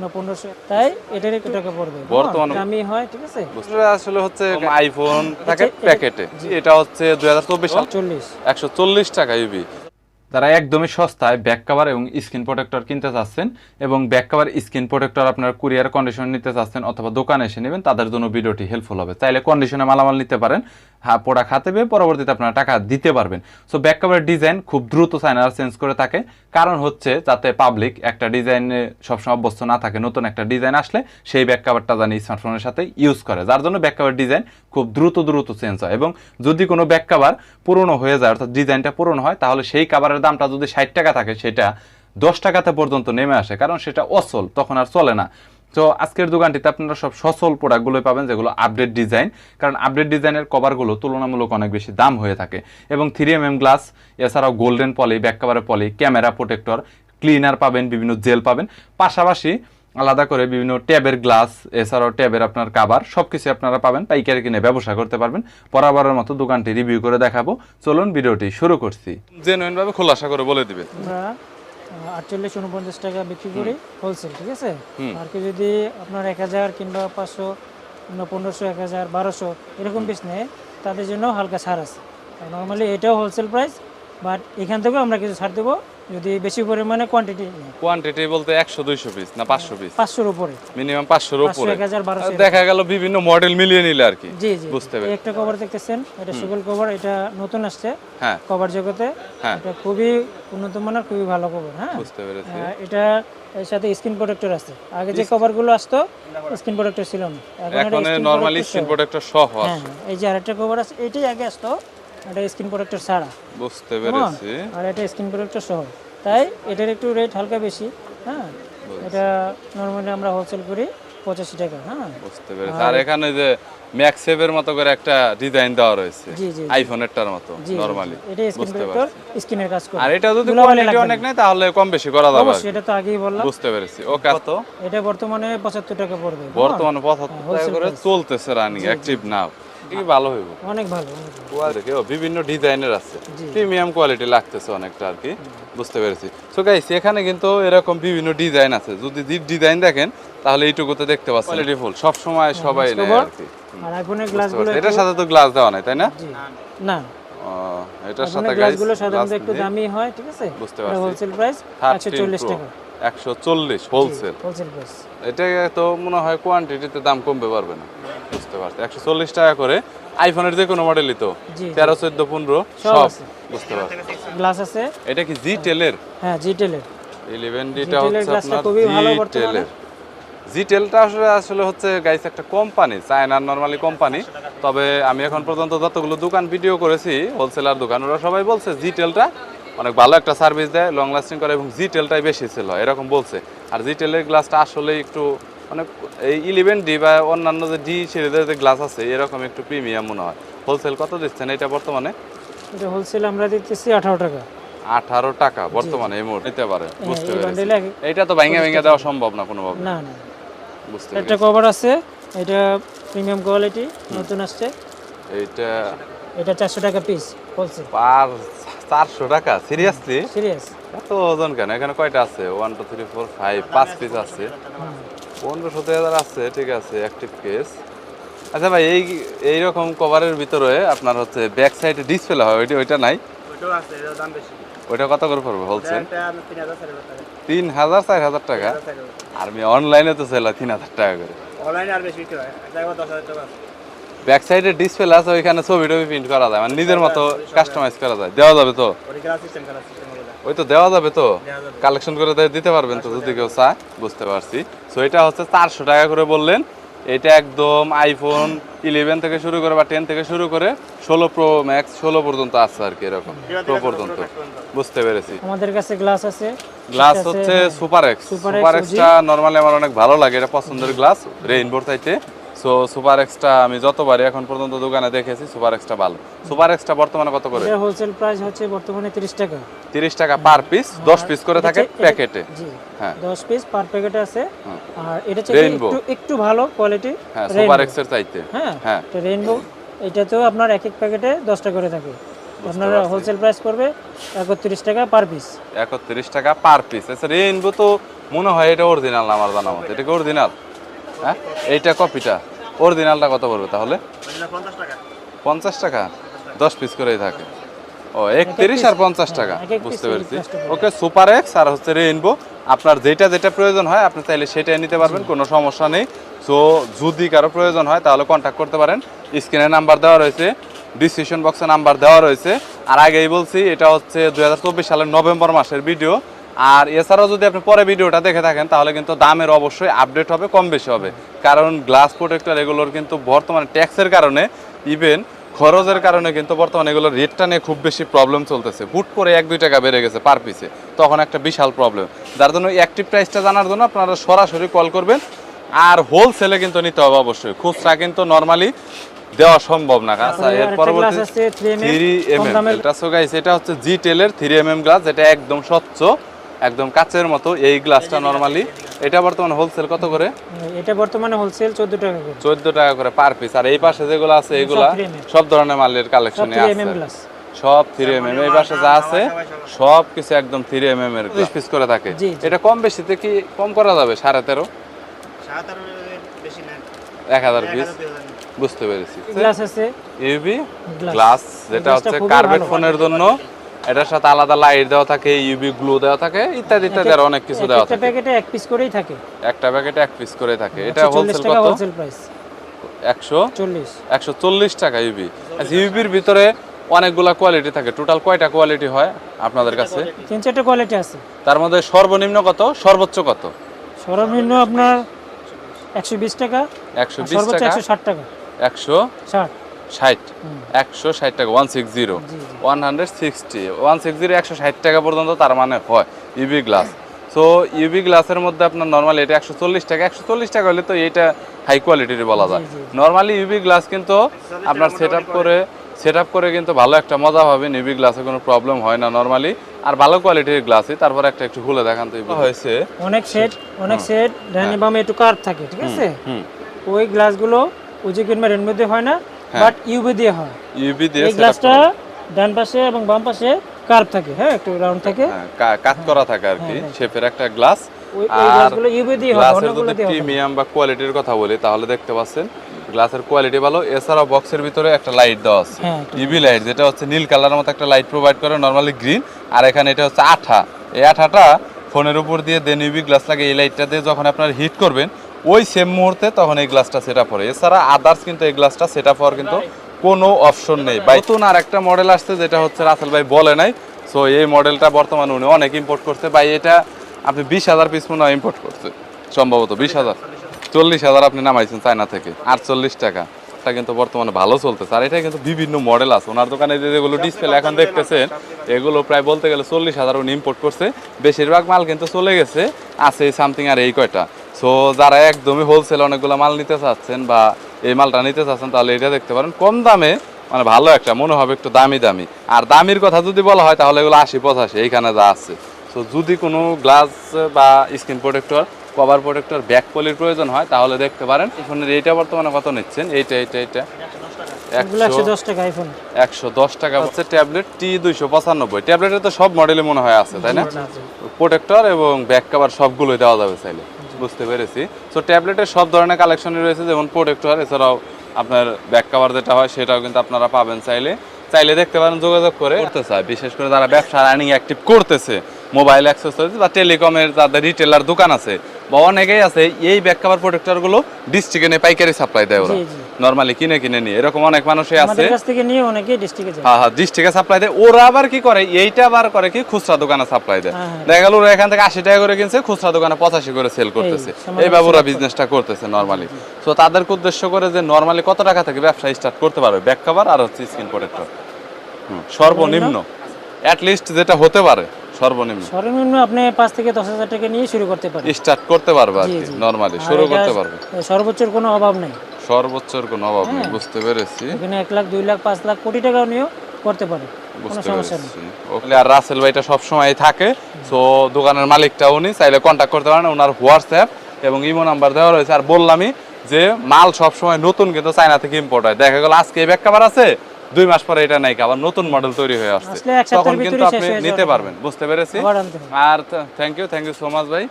না পনেরোশো। তাই এটার একটু টাকা পড়বে। বর্তমানে- দামি হয় ঠিক আছে? এটা আসলে হচ্ছে আইফোন থাকে প্যাকেটে। এটা হচ্ছে দুই হাজার চব্বিশ সাল। চল্লিশ। একশো চল্লিশ টাকা ইউবি। যারা একদমই সস্তায় ব্যাক কাভার এবং স্ক্রিন প্রোটেক্টর কিনতে চাচ্ছেন এবং ব্যাক কাভার স্ক্রিন প্রোটেক্টর আপনার কুরিয়ার কন্ডিশন নিতে চাচ্ছেন অথবা দোকানে এসে নেবেন, তাদের জন্য ভিডিওটি হেল্পফুল হবে। চাইলে কন্ডিশনে মালামাল নিতে পারেন হ্যাঁ প্রোডাক্ট হাতে পেয়ে পরবর্তীতে আপনারা টাকা দিতে পারবেন। সো ব্যাক কাভারের ডিজাইন খুব দ্রুত চায়নারা চেঞ্জ করে থাকে। কারণ হচ্ছে যাতে পাবলিক একটা ডিজাইনে সবসময় অভ্যস্ত না থাকে, নতুন একটা ডিজাইন আসলে সেই ব্যাক কাভারটা জানি স্মার্টফোনের সাথে ইউজ করে। যার জন্য ব্যাক কভার ডিজাইন খুব দ্রুত দ্রুত চেঞ্জ হয়। এবং যদি কোনো ব্যাক কাভার পুরনো হয়ে যায়, অর্থাৎ ডিজাইনটা পুরনো হয়, তাহলে সেই কাভারের দামটা যদি ষাট টাকা থাকে, সেটা দশ টাকাতে পর্যন্ত নেমে আসে, কারণ সেটা অসল, তখন আর চলে না। তো আজকের দোকানটিতে আপনারা সব সচল প্রোডাক্টগুলোই পাবেন, যেগুলো আপডেট ডিজাইন কারণ আপডেট ডিজাইনের কভারগুলো তুলনামূলক অনেক বেশি দাম হয়ে থাকে। এবং থ্রি এম এম গ্লাস এছাড়াও গোল্ডেন পলি ব্যাক কাভারের পলি ক্যামেরা প্রোটেক্টর ক্লিনার পাবেন, বিভিন্ন জেল পাবেন। পাশাপাশি আলাদা করে বিভিন্ন ট্যাবের গ্লাস এছাড়াও ট্যাবের আপনার কাভার সব কিছু আপনারা পাবেন পাইকারি কিনে ব্যবসা করতে পারবেন। বরাবরের মতো দোকানটি রিভিউ করে দেখাবো। চলুন ভিডিওটি শুরু করছি। জেনুইন ভাবে খোলাসা করে বলে দিবেন। আটচল্লিশ উনপঞ্চাশ টাকা বিক্রি করি হোলসেল ঠিক আছে? আর কি যদি আপনার এক হাজার কিংবা পাঁচশো কিংবা পনেরোশো এক হাজার বারোশো এরকম পিস নেয় তাদের জন্য হালকা ছাড় আছে। নর্মালি এটাও হোলসেল প্রাইস বাট এখান থেকেও আমরা কিছু ছাড় দেবো। যদি বেশি পরিমাণে কোয়ান্টিটি কোয়ান্টিটি বলতে একশো দুইশো পিস না পাঁচশো পিস পাঁচশোর উপরে। মিনিমাম পাঁচশোর পাঁচশো উপরে। দেখা গেল বিভিন্ন মডেল মিলিয়ে নিলে আর কি। জি জি। বুঝতে পেরেছি। একটা কভার দেখতেছেন এটা সুগল কভার এটা নতুন আসছে হ্যাঁ। কভার জগতে। হ্যাঁ। এটা খুবই উন্নত মানের খুবই ভালো কভার হ্যাঁ? বুঝতে পেরেছি। আহ, এটা এর সাথে স্ক্রিন প্রোটেক্টর আছে। আগে যে কভারগুলো আসতো স্ক্রিন প্রোটেক্টর ছিল না। এখন নরমালি স্ক্রিন প্রোটেক্টর সহ হ্যাঁ হ্যাঁ, এই যে আরেকটা কভার আছে এটাই আগে আসতো। এটা স্ক্রিন প্রোটেক্টর ছাড়া। বুঝতে পেরেছি। আর এটা স্ক্রিন প্রোটেক্টর সহ। তাই এটার একটু রেট হালকা বেশি হ্যাঁ? এটা নর্মালি আমরা হোলসেল করি পঁচাশি টাকা হ্যাঁ? বুঝতে পেরেছি। আর এখানে যে ম্যাক্সেভের মতো করে একটা ডিজাইন দেওয়া রয়েছে জি জি আইফোনেরটার মতো নরমালি এটা স্ক্রিন বুঝতে প্রোটেক্টর স্ক্রিনের কাজ করে। আর এটা যদি কোয়ালিটি অনেক নাই তাহলে কম বেশি করা যাবে। অবশ্যই এটা তো আগেই বললাম। বুঝতে পেরেছি। ওকে তো এটা বর্তমানে পঁচাত্তর টাকা পড়বে বর্তমানে পঁচাত্তর টাকা করে চলতেছে রানিং অ্যাক্টিভ নাও কি ভালো হইব? অনেক ভালো ভালো। বিভিন্ন ডিজাইনের আছে। প্রিমিয়াম কোয়ালিটি লাগতেছে অনেকটা আর কি বুঝতে পেরেছি। সো গাইস এখানে কিন্তু এরকম বিভিন্ন ডিজাইন আছে। যদি ডিজাইন দেখেন তাহলে এইটুকুতে দেখতে পাচ্ছেন। কোয়ালিটি ফুল সব সময় সবাই নেয় আর কি। আর আইফোনের গ্লাসগুলো এটার সাথে তো গ্লাস দেওয়া নাই তাই না? না ও, এটার সাথে গ্লাসগুলো সাধারণত একটু দামি হয় ঠিক আছে? বুঝতে পারছি। হোলসেল প্রাইস একশো চল্লিশ টাকা। একশো চল্লিশ হোলসেল হোলসেল প্রাইস এটা তো মনে হয় কোয়ান্টিটিতে দাম কমবে পারবে না। পারছি। একশো চল্লিশ টাকা করে আইফোনের যে কোনো মডেলই তো। তেরো চোদ্দ পনেরো সব বুঝতে পারছি। গ্লাস আছে। এটা কি জি টেলের হ্যাঁ জিটেলের ইলেভেন ডিটা হচ্ছে আপনার জি টেলের জি আসলে আসলে হচ্ছে গাইস একটা কোম্পানি চায়নার নর্মালি কোম্পানি তবে আমি এখন পর্যন্ত যতগুলো দোকান ভিডিও করেছি হোলসেলার দোকান ওরা সবাই বলছে জি টেলটা অনেক ভালো একটা সার্ভিস দেয় লং লাস্টিং করে এবং জি টেলটাই বেশি ছিল এরকম বলছে। আর জি টেলের গ্লাসটা আসলে একটু অনেক এই ইলেভেন ডি বা অন্যান্য যে ডি সিরিজের যে গ্লাস আছে এরকম একটু প্রিমিয়াম মনে হয়। হোলসেল কত দিচ্ছেন এটা বর্তমানে? এটা হোলসেল আমরা দিতেছি আঠারো টাকা। আঠারো টাকা বর্তমানে এই মুহূর্তে নিতে পারে। বুঝতে এই পেরেছি। এইটা তো ভাঙা ভেঙে দেওয়া সম্ভব না কোনোভাবে। না না। বুঝতে একটা কভার আছে এটা প্রিমিয়াম কোয়ালিটি নতুন আসছে। এইটা এটা চারশো টাকা পিস হোলসেল পার চারশো টাকা? সিরিয়াসলি সিরিয়াস এত ওজন কেন? এখানে কয়টা আছে? One two three four five পাঁচ পিস আছে। পনেরো সতেরো হাজার আছে ঠিক আছে অ্যাক্টিভ কেস আচ্ছা ভাই এই এইরকম কভারের ভিতরে আপনার হচ্ছে ব্যাক সাইডে ডিসপ্লে হয় ওইটা ওইটা নাই? ওটাও আছে এটার দাম বেশি। ওইটা কত করে পড়বে বলছেন? তিন হাজার চার হাজার টাকা। আর আমি অনলাইনে তো চাইলাম তিন হাজার টাকা করে। হয় ব্যাক সাইডে ডিসপ্লে আছে। ওইখানে ছবি টবি প্রিন্ট করা যায় মানে নিজের মতো কাস্টমাইজ করা যায়। দেওয়া যাবে তো? ওই তো দেওয়া যাবে তো? কালেকশন করে দিতে পারবেন তো যদি কেউ চায় বুঝতে পারছি। সো এটা হচ্ছে চারশো টাকা করে বললেন। এটা একদম আইফোন ইলেভেন থেকে শুরু করে বা টেন থেকে শুরু করে ষোলো প্রো ম্যাক্স ষোলো পর্যন্ত আছে আর কি এরকম প্রো পর্যন্ত। বুঝতে পেরেছি। আমাদের কাছে গ্লাস আছে। গ্লাস হচ্ছে। Super X super extra normally আমার অনেক ভালো লাগে এটা পছন্দের গ্লাস রেইনবোর চাইতে সো সুপার এক্সটা আমি যতবারই এখন পর্যন্ত দোকানে দেখেছি সুপার এক্সটা ভালো। সুপার এক্সটা বর্তমানে কত করে? হোলসেল প্রাইস হচ্ছে বর্তমানে তিরিশ টাকা। তিরিশ টাকা পার পিস দশ পিস করে থাকে এটা- এটা- প্যাকেটে জি হ্যাঁ। দশ পিস পার প্যাকেটে আছে। আর এটা হচ্ছে একটু একটু ভালো কোয়ালিটি হ্যাঁ সুপার এক্সের চাইতে। হ্যাঁ হ্যাঁ। এটা রেইনবো এটাতেও আপনার এক এক প্যাকেটে দশটা করে থাকে। আপনার হোলসেল প্রাইস পড়বে একত্রিশ টাকা পার পিস একত্রিশ টাকা পার পিস আচ্ছা রেইনবো তো মনে হয় এটা অরিজিনাল আমার জানা মতো। এটা কি অরিজিনাল হ্যাঁ এইটা কপিটা অরিজিনালটা কত পড়বে তাহলে? পঞ্চাশ টাকা। দশ পিস করেই থাকে। ও একত্রিশ আর পঞ্চাশ টাকা। বুঝতে পেরেছি। ওকে সুপার এক্স আর হচ্ছে রেইনবো আপনার যেটা যেটা প্রয়োজন হয় আপনি চাইলে সেটাই নিতে পারবেন কোনো সমস্যা নেই। সো যদি কারও প্রয়োজন হয় তাহলে কন্ট্যাক্ট করতে পারেন। স্ক্রিনে নাম্বার দেওয়া রয়েছে ডিসক্রিপশন বক্সে নাম্বার দেওয়া রয়েছে। আর আগেই বলছি এটা হচ্ছে দু হাজার চব্বিশ সালের নভেম্বর মাসের ভিডিও আর এছাড়াও যদি আপনি পরে ভিডিওটা দেখে থাকেন তাহলে কিন্তু দামের অবশ্যই আপডেট হবে কম বেশি হবে। কারণ গ্লাস প্রোটেক্টর এগুলোর কিন্তু বর্তমানে ট্যাক্সের কারণে ইভেন খরচের কারণে কিন্তু বর্তমানে এগুলোর রেটটা নিয়ে খুব বেশি প্রবলেম চলতেছে। হুট করে এক দুই টাকা বেড়ে গেছে পার পিসে তখন একটা বিশাল প্রবলেম যার জন্য অ্যাক্টিভ প্রাইসটা জানার জন্য আপনারা সরাসরি কল করবেন। আর হোলসেলে কিন্তু নিতে হবে অবশ্যই। খুচরা কিন্তু নর্মালি দেওয়া সম্ভব না। আচ্ছা এর পরবর্তী glass আছে 3mm থ্রি এম এম এটা এটা হচ্ছে জি টেলের থ্রি এম এম গ্লাস যেটা একদম স্বচ্ছ। একদম কাচের মতো এই গ্লাসটা নর্মালি এটা বর্তমানে হোলসেল কত করে? এটা বর্তমানে হোলসেল চোদ্দ টাকা করে। চোদ্দ টাকা করে পার পিস আর এই পাশে যেগুলো আছে এগুলা সব ধরনের মালের কালেকশনে আছে। সব থ্রি এম এম এই পাশে যা আছে সব কিছু একদম থ্রি এম এম এর পিস করে থাকে। এটা কম বেশিতে কি কম করা যাবে? সাড়ে তেরো? সাত আট বেশি নেন এক হাজার পিস। বুঝতে পেরেছি। গ্লাস আছে। ইউবি গ্লাস যেটা হচ্ছে কার্বেট ফোনের জন্য। এটার সাথে আলাদা লাইট দেওয়া থাকে ইউবি গ্লু দেওয়া থাকে ইত্যাদি ইত্যাদি আর অনেক কিছু দেওয়া একটা থাকে। প্যাকেটে এক পিস করেই থাকে। একটা প্যাকেটে এক পিস করে থাকে। এটা হোলসেল কত? হোলসেল প্রাইস একশো চল্লিশ। একশো চল্লিশ টাকা ইউবি আচ্ছা ইউবির ভিতরে অনেকগুলা কোয়ালিটি থাকে। টোটাল কয়টা কোয়ালিটি হয় আপনাদের কাছে? তিন চারটে কোয়ালিটি আছে। তার মধ্যে সর্বনিম্ন কত? সর্বোচ্চ কত? সর্বনিম্ন আপনার একশো বিশ টাকা একশো আর বিশ সর্বোচ্চ টাকা? একশো ষাট টাকা। একশো ষাট একশো ষাট টাকা one six zero. One hundred sixty one six zero একশো ষাট টাকা পর্যন্ত তার মানে হয় ইউবি গ্লাস সো ইউবি গ্লাসের মধ্যে আপনার নর্মালি এটা একশো চল্লিশ টাকা একশো চল্লিশ টাকা হলে তো এটা হাই কোয়ালিটির বলা যায়। নর্মালি ইউবি গ্লাস কিন্তু আপনার সেট আপ করে। সেট আপ করে কিন্তু ভালো একটা মজা পাবেন ইউবি গ্লাসে কোনো প্রবলেম হয় না নর্মালি আর ভালো কোয়ালিটির গ্লাসই তারপর একটা একটু খুলে দেখান তো হয়েছে। অনেক সেট অনেক সেট ডাইনি বামে একটু কার্ভ থাকে ঠিক আছে? হুম। ওই গ্লাসগুলো ওই যে কিনবে রেন মধ্যে হয় না। বাট ইউভি দিয়ে হয়। ইউবি দিয়ে এই গ্লাসটা ডান পাশে এবং বাম পাশে কার্ভ থাকে হ্যাঁ একটু রাউন্ড থাকে। হ্যাঁ, কাট করা থাকে আর কি হ্যাঁ, শেপের একটা গ্লাস আর ইউভি হয় গ্লাসের যদি দিয়ে হয়। না। প্রিমিয়াম বা কোয়ালিটির কথা বলি তাহলে দেখতে পাচ্ছেন গ্লাসের কোয়ালিটি ভালো। এছাড়াও বক্সের ভিতরে একটা লাইট দেওয়া আছে। হ্যাঁ, লাইট যেটা হচ্ছে নীল কালারের মতো একটা লাইট প্রোভাইড করে নর্মালি গ্রিন আর এখানে এটা হচ্ছে আঠা। এই আঠাটা ফোনের উপর দিয়ে দেন ইউভি গ্লাস লাগে এই লাইটটা দিয়ে যখন আপনার হিট করবেন ওই সেম মুহূর্তে তখন এই গ্লাসটা সেট আপ হয় এছাড়া আদার্স কিন্তু এই গ্লাসটা সেট আপ হওয়ার কিন্তু কোনো অপশন নেই। বা নতুন আর একটা মডেল আসছে, যেটা হচ্ছে রাসেল ভাই বলে নাই। সো এই মডেলটা বর্তমানে উনি অনেক ইম্পোর্ট করছে। ভাই, এটা আপনি বিশ হাজার পিস মনে হয় ইম্পোর্ট করছে। সম্ভবত বিশ হাজার। চল্লিশ হাজার আপনি নামাইছেন চায়না থেকে। আটচল্লিশ টাকা। এটা কিন্তু বর্তমানে ভালো চলতেছে। আর এটা কিন্তু বিভিন্ন মডেল আছে। ওনার দোকানে যেগুলো ডিসপ্লে এখন দেখতেছেন, এগুলো প্রায় বলতে গেলে চল্লিশ হাজার উনি ইম্পোর্ট করছে। বেশিরভাগ মাল কিন্তু চলে গেছে। আছে সামথিং আর এই কয়টা। সো যারা একদমই হোলসেল অনেকগুলো মাল নিতে চাচ্ছেন বা এই মালটা নিতে চাচ্ছেন তাহলে এটা দেখতে পারেন। কম দামে মানে ভালো একটা মনে হবে একটু দামি দামি। আর দামির কথা যদি বলা হয় তাহলে এগুলো আশি পঁচাশি এইখানে যা আছে। তো যদি কোনো গ্লাস বা screen protector cover protector back পলির প্রয়োজন হয় তাহলে দেখতে পারেন। ফোনের এইটা বর্তমানে কত নিচ্ছেন? এইটা এইটা এইটা। একশো দশ টাকা একশো দশ টাকা হচ্ছে ট্যাবলেট টি দুইশো পঁচানব্বই। ট্যাবলেটে তো সব মডেলে মনে হয় আছে তাই না? প্রোটেক্টর এবং ব্যাক কভার সবগুলোই দেওয়া যাবে চাইলে। বুঝতে পেরেছি। সো ট্যাবলেটের সব ধরনের কালেকশনই রয়েছে, যেমন প্রোটেক্টর এছাড়াও আপনার ব্যাক কাভার যেটা হয়, সেটাও কিন্তু আপনারা পাবেন চাইলে। চাইলে দেখতে পারেন, যোগাযোগ করে করতে চায় বিশেষ করে যারা ব্যবসা রানিং অ্যাক্টিভ করতেছে মোবাইল অ্যাক্সেসরিজ বা টেলিকমের যাদের রিটেলার দোকান আছে বা অনেকেই আছে এই ব্যাক কভার প্রোটেক্টরগুলো ডিস্ট্রিক্টে পাইকারি সাপ্লাই দেয় ওরা। নর্মালি কিনে কিনে নিয়ে এরকম অনেক মানুষই আছে। কাছ থেকে নিয়ে অনেকেই ডিস্ট্রিক্টে যায়। হ্যাঁ হ্যাঁ ডিস্ট্রিক্টে সাপ্লাই দেয়। ওরা আবার কি করে এইটা আবার করে কি খুচরা দোকানে সাপ্লাই দেয়। হ্যাঁ, হ্যাঁ। দেখা গেল ওরা এখান থেকে আশি টাকা করে কিনছে খুচরা দোকানে পঁচাশি করে সেল করতেছে। এইভাবে ওরা বিজনেসটা করতেছে নর্মালি তো তাদেরকে উদ্দেশ্য করে যে নর্মালি কত টাকা থেকে ব্যবসা স্টার্ট করতে পারবে? ব্যাক কভার আর হচ্ছে স্ক্রিন প্রোটেক্টর সর্বনিম্ন অ্যাট লিস্ট যেটা হতে পারে সর্বনিম্ন। সর্বনিম্ন আপনি পাঁচ থেকে দশ হাজার টাকা নিয়ে শুরু করতে পারেন। স্টার্ট করতে পারবে আর কি। নর্মালি শুরু করতে পারবে। সর্বোচ্চর কোনো অভাব নেই। সর্বোচ্চর কোনো অভাব নেই হ্যাঁ। বুঝতে পেরেছি। এখানে এক লাখ দুই লাখ পাঁচ লাখ কোটি টাকাও নিয়েও করতে পারে কোনো সমস্যা নেই। পেরেছি আর রাসেল ভাইটা সবসময় থাকে সো দোকানের মালিকটা উনি চাইলে কন্ট্যাক্ট করতে পারেন ওনার হোয়াটসঅ্যাপ এবং ইমো নাম্বার দেওয়া রয়েছে। আর বললামই যে মাল সবসময় নতুন কিন্তু চায়না থেকে ইম্পোর্ট হয়। দেখা গেল আজকে এই ব্যাক কাভার আছে দুই মাস পরে এটা নাই আবার নতুন মডেল তৈরি হয়ে আসছে। তখন কিন্তু আপনি নিতে পারবেন বুঝতে পেরেছি। আর thank you thank you so much ভাই।